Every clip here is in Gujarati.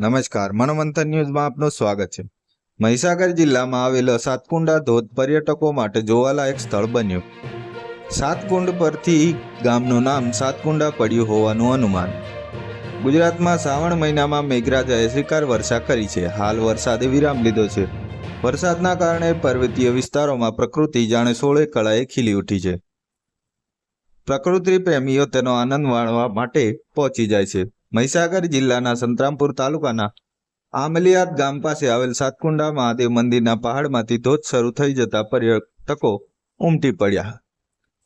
નમસ્કાર, મનોમંથન ન્યૂઝમાં આપનું સ્વાગત છે. મહીસાગર જિલ્લામાં આવેલો સાતકુંડા ધોધ પર્યટકો માટે જોવાલાયક સ્થળ બન્યું. સાતકુંડ પરથી ગામનું નામ સાતકુંડા પડ્યું હોવાનું અનુમાન. ગુજરાતમાં શ્રાવણ મહિનામાં મેઘરાજાએ શિકાર વર્ષા કરી છે. હાલ વરસાદે વિરામ લીધો છે. વરસાદના કારણે પર્વતીય વિસ્તારોમાં પ્રકૃતિ જાણે સોળે કળાએ ખીલી ઉઠી છે. પ્રકૃતિ પ્રેમીઓ તેનો આનંદ માણવા માટે પહોંચી જાય છે. મહીસાગર જિલ્લાના સંતરામપુર તાલુકાના આમલિયાત ગામ પાસે આવેલ સાતકુંડા મહાદેવ મંદિરના પહાડમાંથી ધોધ શરૂ થઈ જતા પર્યટકો ઉમટી પડ્યા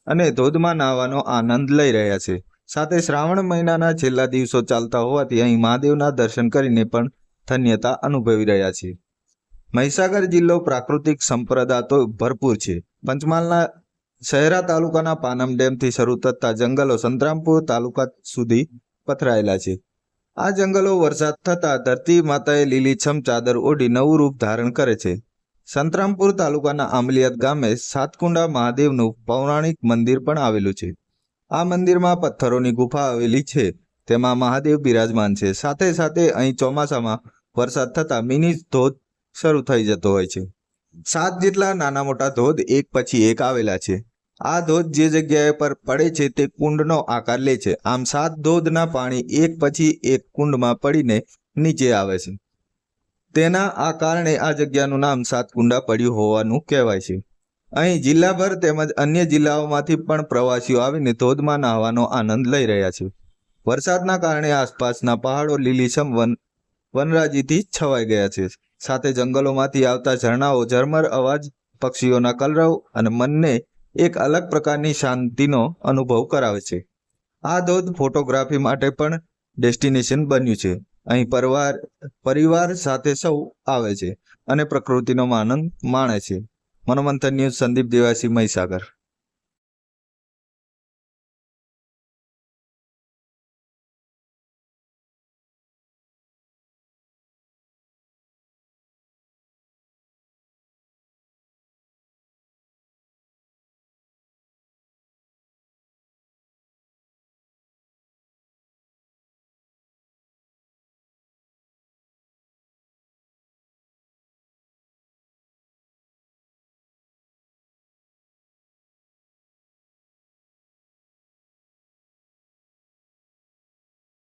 અને ધોધમાં નાહવાનો આનંદ લઈ રહ્યા છે. સાથે શ્રાવણ મહિનાના છેલ્લા દિવસો ચાલતા હોવાથી અહીં મહાદેવના દર્શન કરીને પણ ધન્યતા અનુભવી રહ્યા છે મહીસાગર જિલ્લો પ્રાકૃતિક સંપ્રદા તો ભરપૂર છે. પંચમહાલના શહેરા તાલુકાના પાનમ ડેમથી શરૂ થતા જંગલો સંતરામપુર તાલુકા સુધી પથરાયેલા છે. આ જંગલો વરસાદ થતા ધરતી માતાએ લીલીછમ ચાદર ઓઢી નવું રૂપ ધારણ કરે છે. સંતરામપુર તાલુકાના આંબલિયાત ગામે સાતકુંડા મહાદેવનું પૌરાણિક મંદિર પણ આવેલું છે. આ મંદિરમાં પથ્થરોની ગુફા આવેલી છે. તેમાં મહાદેવ બિરાજમાન છે. સાથે સાથે અહીં ચોમાસામાં વરસાદ થતા મિની ધોધ શરૂ થઈ જતો હોય છે. સાત જેટલા નાના મોટા ધોધ એક પછી એક આવેલા છે. આ ધોધ જે જગ્યાએ પર પડે છે તે કુંડનો આકાર લે છે. આમ સાત ધોધના પાણી એક પછી એક કુંડમાં પડીને નીચે આવે છે. તેના આ કારણે આ જગ્યાનું નામ સાતકુંડા પડ્યું હોવાનું કહેવાય છે. અહીં જિલ્લાભર તેમજ અન્ય જિલ્લાઓમાંથી પણ પ્રવાસીઓ આવીને ધોધમાં નાહવાનો આનંદ લઈ રહ્યા છે. વરસાદના કારણે આસપાસના પહાડો લીલીછમ વન, વનરાજીથી છવાઈ ગયા છે. સાથે જંગલોમાંથી આવતા ઝરણાઓ, ઝરમર અવાજ, પક્ષીઓના કલરવ અને મનને એક અલગ પ્રકારની શાંતિનો અનુભવ કરાવે છે. આ ધોધ ફોટોગ્રાફી માટે પણ ડેસ્ટિનેશન બન્યું છે. અહીં પરિવાર પરિવાર સાથે સૌ આવે છે અને પ્રકૃતિનો આનંદ માણે છે. મનોમંથન ન્યૂઝ સંદીપ દેવાસી મહીસાગર.